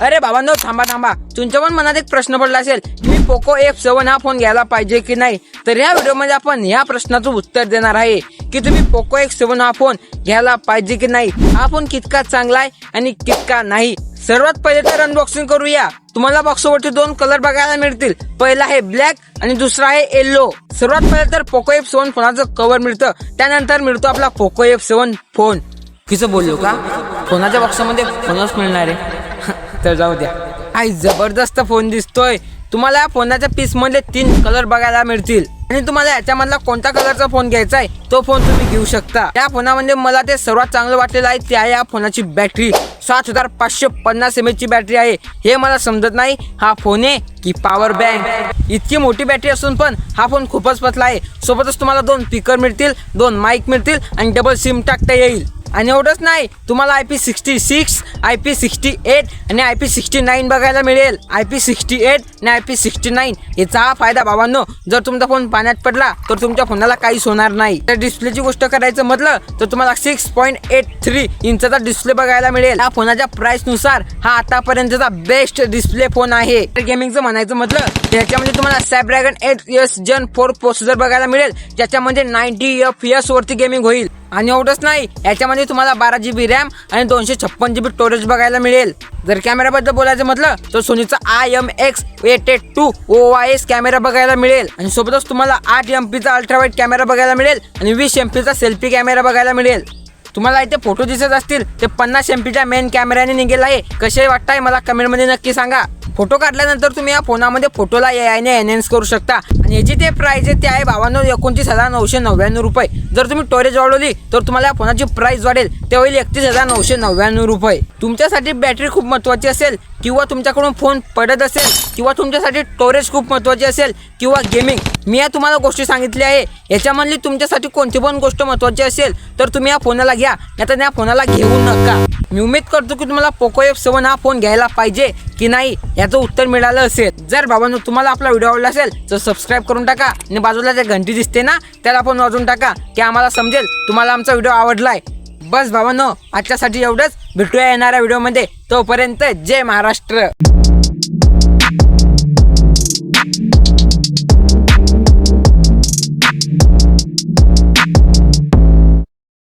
अरे बाबांनो थांबा थांबा. तुमच्या पण मनात एक प्रश्न पडला असेल की मी पोको एफ सेवन हा फोन घ्यायला पाहिजे की नाही? तर या व्हिडिओमध्ये आपण या प्रश्नाचं उत्तर देणार आहे की तुम्ही पोको एफ सेवन हा फोन घ्यायला पाहिजे की नाही? हा फोन कितका चांगला आहे आणि कितका नाही? सर्वात पहिले तर अनबॉक्सिंग करूया. तुम्हाला बॉक्सवरती दोन कलर बघायला मिळतील. पहिला आहे ब्लॅक आणि दुसरा आहे येल्लो सर्वात पहिले तर पोको एफ सेवन फोनाचं कव्हर मिळतं. त्यानंतर मिळतो आपला पोको एफ सेवन फोन किचं बोललो का? फोनाच्या बॉक्समध्ये फोनच मिळणार आहे. तर जाऊ द्या. आई जबरदस्त फोन दिसतोय. तुम्हाला या फोनाच्या पीसमध्ये तीन कलर बघायला मिळतील. आणि तुम्हाला याच्यामधला कोणता कलरचा फोन घ्यायचा आहे तो फोन तुम्ही घेऊ शकता. या फोनामध्ये मला ते सर्वात चांगलं वाटलेलं आहे ते आहे या फोनाची बॅटरी सात हजार पाचशे पन्नास एम ची बॅटरी आहे. हे मला समजत नाही हा फोन आहे की पॉवर बँक इतकी मोठी बॅटरी असून पण हा फोन खूपच पतला आहे. सोबतच तुम्हाला दोन स्पीकर मिळतील दोन माईक मिळतील आणि डबल सिम टाकता येईल. आणि एवढंच नाही तुम्हाला I P sixty six I P sixty eight आणि आय पी सिक्स्टी नाईन बघायला मिळेल. आय पी सिक्स्टी एट आणि आय पी सिक्स्टी नाईन याचा हा फायदा बाबांनो जर तुमचा फोन पाण्यात पडला तर तुमच्या फोनाला काहीच होणार नाही. तर डिस्प्लेची गोष्ट करायचं म्हटलं तर तुम्हाला सिक्स पॉईंट एट थ्री इंचचा डिस्प्ले बघायला मिळेल. या फोनाच्या प्राईसनुसार हा आतापर्यंतचा बेस्ट डिस्प्ले फोन आहे. तर गेमिंगचं म्हणायचं म्हटलं त्याच्यामध्ये तुम्हाला Snapdragon eight S gen four processor बघायला मिळेल ज्याच्यामध्ये म्हणजे नाईन्टी एफ एस वरती गेमिंग होईल. आणि एवढंच नाही याच्यामध्ये तुम्हाला बारा जी बी रॅम आणि दोनशे छप्पन जी बी स्टोरेज बघायला मिळेल. जर कॅमेऱ्याबद्दल बोलायचं म्हटलं तर सोनीचा I M X eight eight two O I S camera बघायला मिळेल. आणि सोबतच तुम्हाला आठ एम पीचा अल्ट्रावाईट कॅमेरा बघायला मिळेल आणि वीस एम पीचा सेल्फी कॅमेरा बघायला मिळेल. तुम्हाला इथे फोटो दिसत असतील ते पन्नास एम पीच्या मेन कॅमेऱ्याने निघेल आहे. कसे वाटताय मला कमेंटमध्ये नक्की सांगा. फोटो काढल्यानंतर तुम्ही या फोनामध्ये फोटोला ए आयने एनहेन्स करू शकता. आणि याची ते प्राईज आहे ते आहे बावन्न एकोणतीस हजार नऊशे नव्याण्णव रुपये. जर तुम्ही स्टोरेज वाढवली तर तुम्हाला या फोनाची प्राईस वाढेल. ते होईल एकतीस हजार नऊशे नव्याण्णव रुपये. तुमच्यासाठी बॅटरी खूप महत्त्वाची असेल किंवा तुमच्याकडून फोन पडत असेल किंवा तुमच्यासाठी स्टोरेज खूप महत्त्वाची असेल किंवा गेमिंग मी या तुम्हाला गोष्टी सांगितल्या आहे. याच्यामधली तुमच्यासाठी कोणती पण गोष्ट महत्त्वाची असेल तर तुम्ही या फोनाला घ्या. नाही या फोनाला घेऊ नका. मी उमेद करतो की तुम्हाला पोको एफ सेवन हा फोन घ्यायला पाहिजे. की नाही याचं उत्तर मिळालं असेल. जर बाबांनो तुम्हाला आपला व्हिडिओ आवडला असेल तर सबस्क्राईब करून टाका. आणि बाजूला जे घंटी दिसते ना त्याला पण वाजवून टाका की आम्हाला समजेल तुम्हाला आमचा व्हिडिओ आवडलाय. बस बाबांनो आजच्यासाठी एवढंच. भेटूया येणाऱ्या व्हिडिओमध्ये. तोपर्यंत जय महाराष्ट्र.